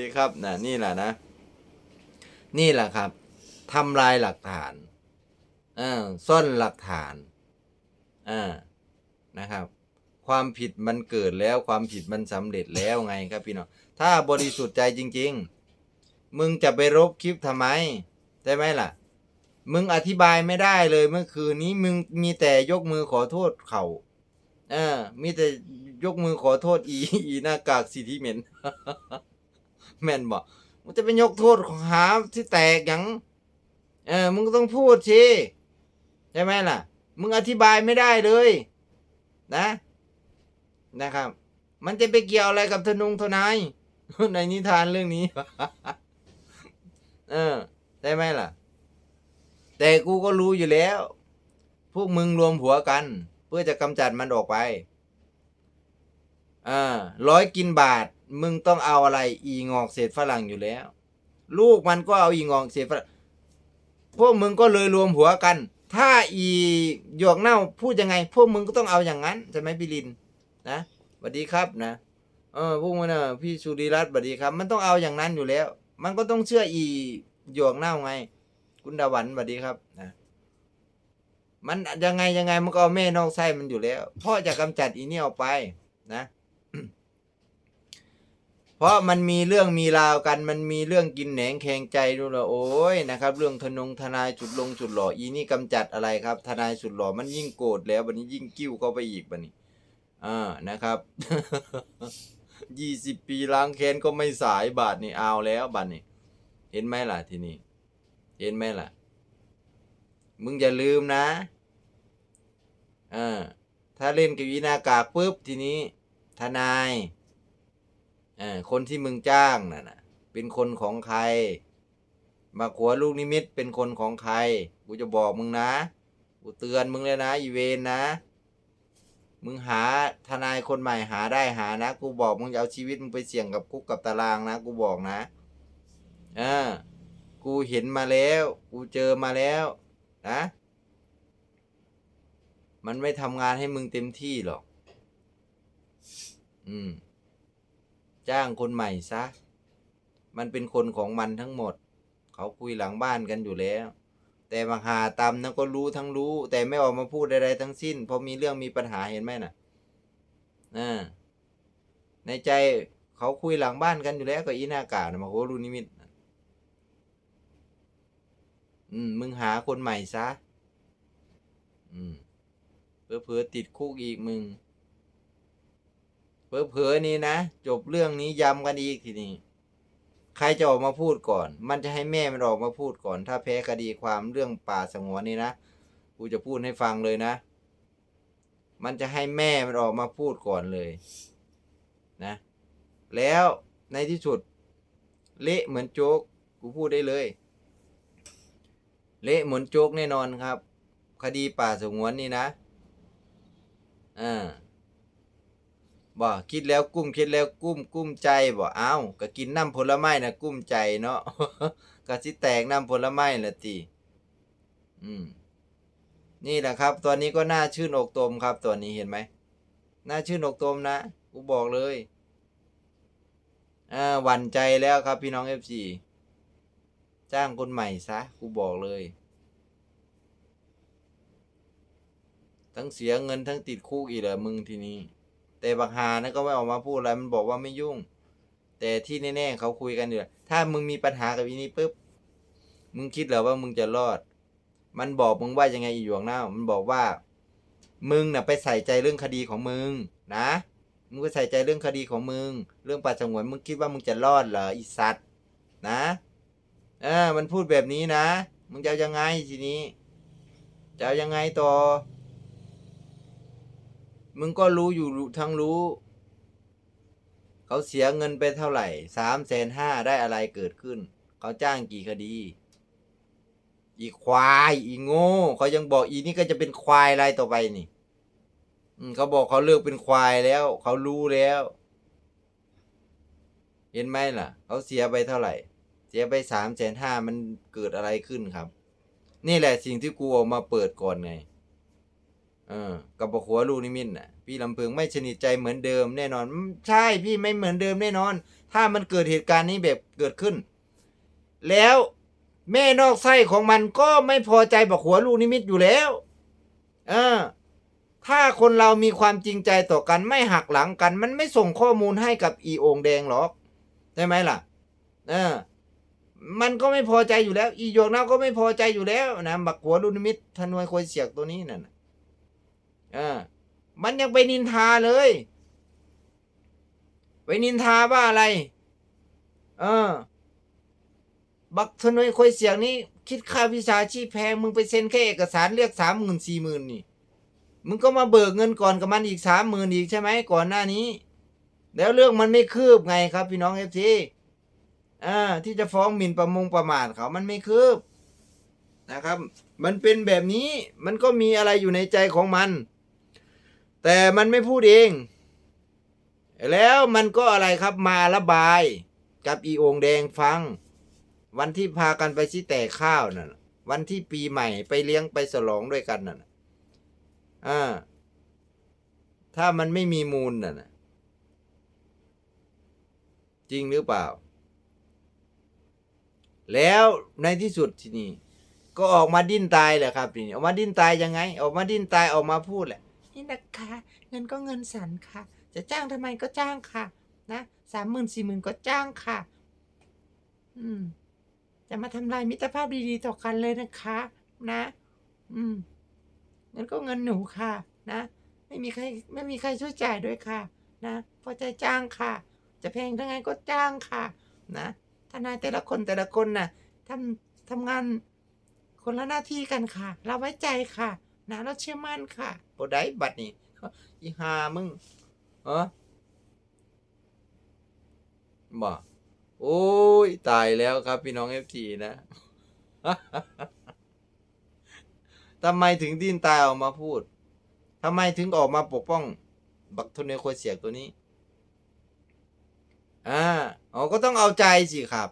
ดีครับนะนี่แหละนะ นี่แหละครับทำลายหลักฐานอ่าซ่อนหลักฐานอ่านะครับ ความผิดมันเกิดแล้วความผิดมันสำเร็จแล้วไงครับพี่น้องถ้าบริสุทธิ์ใจจริง ๆ มึงจะไปรบคลิปทำไมใช่ไหมล่ะ มึงอธิบายไม่ได้เลยเมื่อคืนนี้มึงมีแต่ยกมือขอโทษเขาเออมีแต่ยกมือขอโทษอีอีหน้ากากสีทีเหม็น แม่นบอกมึงจะเป็นยกโทษของหาที่แตกหยังเออมึงก็ต้องพูดสิใช่ไหมล่ะ มึงอธิบายไม่ได้เลย นะ นะครับ มันจะไปเกี่ยวอะไรกับทนุงทนายในนิทานเรื่องนี้ เออได้ไหมล่ะ แต่กูก็รู้อยู่แล้ว พวกมึงรวมหัวกัน เพื่อจะกำจัดมันออกไปอ่าร้อยกินบาท มึงต้องเอาอะไร อีงอกเศษฝรั่งอยู่แล้ว ลูกมันก็เอาอีงอกเศษฝรั่งพวกมึงก็เลยรวมหัวกัน ถ้าอีหยวกเน่าพูดยังไง พวกมึงก็ต้องเอาอย่างนั้นใช่ไหมพี่ลินนะสวัสดีครับนะเออพวกมันนะพี่สุริรัตน์สวัสดีครับ มันต้องเอาอย่างนั้นอยู่แล้ว มันก็ต้องเชื่ออีหยวกเน่าไง คุณดาวันสวัสดีครับนะมันยังไงยังไงมันก็เอาแม่นอกไส้มันอยู่แล้วพ่อจะกำจัดอีนี่ออกไปนะ เพราะมันมีเรื่องมีราวกัน มันมีเรื่องกินแหนงแข่งใจดูละโอ้ยนะครับ เรื่องทนงทนายจุดลงจุดหล่ออีนี่กำจัดอะไรครับ ทนายสุดหล่อมันยิ่งโกรธแล้วบันนี้ยิ่งกิ้วเข้าไปอีกบันนี้อ่านะครับยี่สิบปีล้างแค้นก็ไม่สายบาทนี่เอาแล้วบาทนี่เห็นไหมล่ะทีนี้เห็นไหมล่ะ มึงอย่าลืมนะอ่าถ้าเล่นกับวินากากปุ๊บทีนี้ ทนาย อ่าคนที่มึงจ้างน่ะนะเป็นคนของใครมาขัวลูกนิมิตเป็นคนของใคร กูจะบอกมึงนะ กูเตือนมึงเลยนะ อีเวนนะ มึงหาทนายคนใหม่หาได้หานะ กูบอกมึงจะเอาชีวิตมึงไปเสี่ยงกับคุกกับตารางนะ กูบอกนะอ่ากูเห็นมาแล้ว กูเจอมาแล้วนะ มันไม่ทำงานให้มึงเต็มที่หรอก อืม จ้างคนใหม่ซะ มันเป็นคนของมันทั้งหมด เขาคุยหลังบ้านกันอยู่แล้ว แต่มาหาตามนั้นก็รู้ทั้งรู้ แต่ไม่ออกมาพูดใดๆทั้งสิ้นเพราะมีเรื่องมีปัญหาเห็นไหมน่ะอ่าในใจเขาคุยหลังบ้านกันอยู่แล้วก็อีหน้ากากนะมาโหรูนิมิตอืม มึงหาคนใหม่ซะ อืมเผลอๆติดคุกอีกมึง เผลอๆนี่นะ จบเรื่องนี้ย้ำกันอีกทีนี้ใครจะออกมาพูดก่อน มันจะให้แม่มันออกมาพูดก่อน ถ้าแพ้คดีความเรื่องป่าสงวนนี่นะ กูจะพูดให้ฟังเลยนะ มันจะให้แม่มันออกมาพูดก่อนเลยนะ แล้วในที่สุด เละเหมือนโจ๊ก กูพูดได้เลย เละเหมือนโจ๊กแน่นอนครับ คดีป่าสงวนนี่นะอ่า บ่คิดแล้วกุ้มคิดแล้วกุ้มกุ้มใจบ่เอ้าก็กินน้ำผลไม้นะกุ้มใจเนาะก็สิแตกน้ำผลไม้ละติอืมนี่แหละครับ ตัวนี้ก็น่าชื่นอกตมครับตัวนี้เห็นไหมน่าชื่นอกตมนะกูบอกเลยอ่าหวั่นใจแล้วครับพี่น้องเอฟซีจ้างคนใหม่ซะกูบอกเลย ทั้งเสียเงินทั้งติดคุกอีกเหรอมึงทีนี้ แต่บักฮานะก็ไม่ออกมาพูดอะไรมันบอกว่าไม่ยุ่ง แต่ที่แน่ๆเขาคุยกันอยู่ถ้ามึงมีปัญหากับอีนี้ปุ๊บมึงคิดเหรอว่ามึงจะรอด มันบอกมึงว่ายังไงอีหยวงหน้า มันบอกว่า มึงน่ะไปใส่ใจเรื่องคดีของมึงนะ มึงไปใส่ใจเรื่องคดีของมึง เรื่องป่าสงวนมึงคิดว่ามึงจะรอดเหรออีสัตว์นะเออมันพูดแบบนี้นะ มึงจะยังไงทีนี้ จะยังไงต่อ มึงก็รู้อยู่ทั้งรู้ เขาเสียเงินไปเท่าไหร่สามแสนห้าได้อะไรเกิดขึ้น เขาจ้างกี่คดี อีควายอีโง่เขายังบอกอีนี่ก็จะเป็นควายอะไรต่อไปนี่อืเขาบอกเขาเลิกเป็นควายแล้ว เขารู้แล้ว เห็นไหมล่ะ เขาเสียไปเท่าไหร่ เสียไปสามแสนห้ามันเกิดอะไรขึ้นครับ นี่แหละสิ่งที่กูออกมาเปิดก่อนไง เออกับบอกหัวลูกนิมิตน่ะ พี่ลำพึงไม่สนิทใจเหมือนเดิมแน่นอนใช่พี่ไม่เหมือนเดิมแน่นอน ถ้ามันเกิดเหตุการณ์นี้แบบเกิดขึ้น แล้วแม่นอกไส้ของมันก็ไม่พอใจบอกหัวลูกนิมิตอยู่แล้วเออถ้าคนเรามีความจริงใจต่อกันไม่หักหลังกัน มันไม่ส่งข้อมูลให้กับอีโองแดงหรอกใช่ไหมล่ะ เออ มันก็ไม่พอใจอยู่แล้ว อีโยกน้าก็ไม่พอใจอยู่แล้วนะบักหัวลูกนิมิตทนวยคอยเสียกตัวนี้นั่นนะ เออ มันยังไปนินทาเลย ไปนินทาว่าอะไร เออ บักทนวยคอยเสียงนี้คิดค่าวิชาชีพแพงมึงไปเซ็นแค่เอกสารเรียกสามหมื่นสี่หมื่นนี่ มึงก็มาเบิกเงินก่อนกับมันอีกสามหมื่นอีกใช่ไหมก่อนหน้านี้ แล้วเรื่องมันไม่คืบไงครับ พี่น้องเอฟซีอ่าที่จะฟ้องหมิ่นประมงประมาทเขามันไม่คืบนะครับ มันเป็นแบบนี้มันก็มีอะไรอยู่ในใจของมัน แต่มันไม่พูดเอง แล้วมันก็อะไรครับมาระบาย กับอีโองแดงฟัง วันที่พากันไปชี้แต่ข้าวนั่นน่ะวันที่ปีใหม่ไปเลี้ยงไปฉลองด้วยกันนั่นน่ะอ่าถ้ามันไม่มีมูลน่ะนะจริงหรือเปล่า แล้วในที่สุดทีนี้ก็ออกมาดิ้นตายแหละครับทีนี้ออกมาดิ้นตายยังไง ออกมาดิ้นตายออกมาพูดแหละ นี่นะคะ เงินก็เงินสันค่ะ จะจ้างทำไมก็จ้างค่ะนะสามหมื่นสี่หมื่นก็จ้างค่ะ อืม จะมาทำลายมิตรภาพดีๆต่อกันเลยนะคะ นะ อืมเงินก็เงินหนูค่ะ นะไม่มีใครไม่มีใครช่วยจ่ายด้วยค่ะ นะพอใจจ้างค่ะ จะแพงทั้งไงก็จ้างค่ะ นะทนายแต่ละคนแต่ละคนน่ะทำทำงานคนละหน้าที่กันค่ะ เราไว้ใจค่ะ นะเราเชื่อมั่นค่ะบได้บัดนี้อีหามึงเออบ่โอ้ย ตายแล้วครับพี่น้องเอฟทีนะทำไมถึงดิ้นตายออกมาพูดทำไมถึงออกมาปกป้อง บักทุนในโคยเสียกตัวนี้ อ่าอ๋อก็ต้องเอาใจสิครับ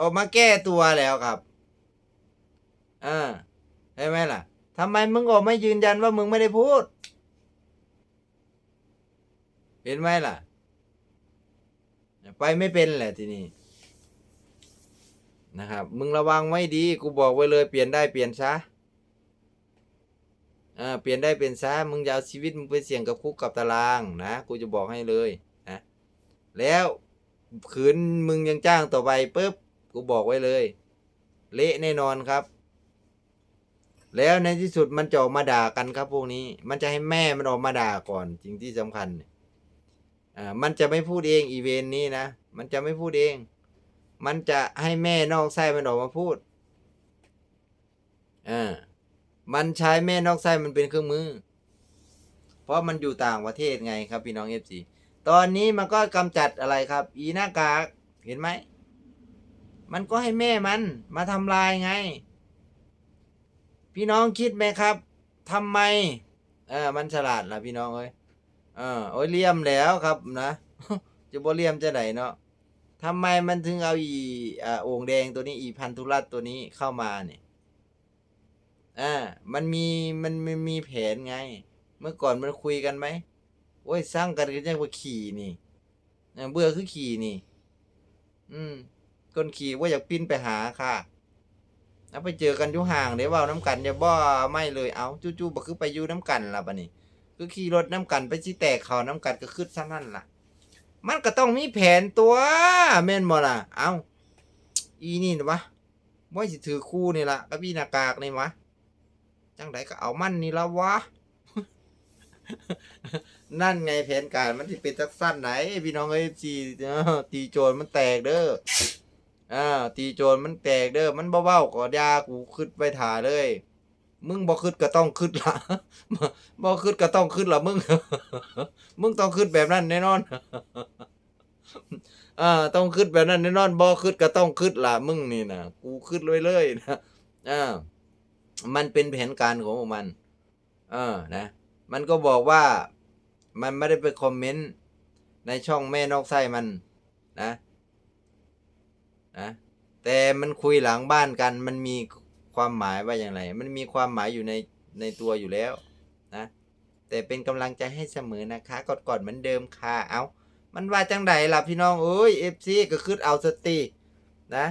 ออกมาแก้ตัวแล้วครับ อ่าใช่ไหมล่ะ ทำไมมึงออกไม่ยืนยันว่ามึงไม่ได้พูดเห็นไหมล่ะ ไปไม่เป็นแหละทีนี้นะครับ มึงระวังไว้ดี กูบอกไว้เลยเปลี่ยนได้เปลี่ยนซะอ่าเปลี่ยนได้เปลี่ยนซะมึงอย่าเอาชีวิตมึงไปเสี่ยงกับคุกกับตารางนะกูจะบอกให้เลยนะแล้วขืนมึงยังจ้างต่อไปปุ๊บกูบอกไว้เลย เละแน่นอนครับ แล้วในที่สุดมันจะออกมาด่ากันครับพวกนี้ มันจะให้แม่มันออกมาด่าก่อนจริงที่สำคัญอ่ามันจะไม่พูดเองอีเวนต์นี้นะ มันจะไม่พูดเอง มันจะให้แม่นอกไส้มันออกมาพูดอ่ามันใช้แม่นอกไส้มันเป็นเครื่องมือ เพราะมันอยู่ต่างประเทศไงครับพี่น้องเอฟซีตอนนี้มันก็กำจัดอะไรครับ อีหน้ากากเห็นไหม มันก็ให้แม่มันมาทำลายไง พี่น้องคิดไหมครับทำไม เออมันฉลาดล่ะพี่น้องเอ้ยเออโอ้ยเลี่ยมแล้วครับนะจะบ่เลี่ยมจะไหนเนาะทำไมมันถึงเอาอีอ่าโอ่งแดงตัวนี้อีพันธุรัตตัวนี้เข้ามาเนี่ยอ่ามันมีมันมันมีแผนไง เมื่อก่อนมันคุยกันไหมโอ้ยสร้างกันก็ยังว่าขี่นี่เออเบื่อคือขี่นี่ อืมคนขี่ว่าอยากปิ้นไปหาค่ะ แล้วไปเจอกันอยู่ห่างเดี๋ยวว่าน้ำกันอย่าบ่ไม่เลยเอาจู่ๆบ่คือไปอยู่น้ำกันล่ะบัดนี้คือขี่รถน้ำกันไปสิแตกเขาน้ำกันก็คือซะนั่นล่ะ มันก็ต้องมีแผนตัวแม่นบ่ล่ะ เอาอีนี่นะวะว่าสิถือคู่นี่ล่ะกับพี่นากากนี่วะจังไดก็เอามันนี่ละวะ นั่นไงแผนการมันที่เป็นจักสั้นไหนพี่น้องเอ้ยจีตีโจรมันแตกเด้อ อ่าตีโจรมันแตกเด้อมันเบาๆก็ยากูขึ้นไปถ่าเลย มึงบ่ขึ้นก็ต้องขึ้นละบ่ขึ้นก็ต้องขึ้นละมึง มึงต้องขึ้นแบบนั้นแน่นอนอ่าต้องขึ้นแบบนั้นแน่นอนบ่ขึ้นก็ต้องขึ้นละมึงนี่นะกูขึ้นเลยเลยๆนะอ่ามันเป็นแผนการของมันเออนะ มันก็บอกว่ามันไม่ได้ไปคอมเมนต์ในช่องแม่นอกไส้มันนะ แต่มันคุยหลังบ้านกัน มันมีความหมายว่าอย่างไร มันมีความหมายอยู่ในในตัวอยู่แล้วนะ แต่เป็นกำลังใจให้เสมอนะคะกอดกดเหมือนเดิมค่ะ เอามันว่าจังไดล่ะพี่น้องเอ้ย FC ก็คือเอาสตินะ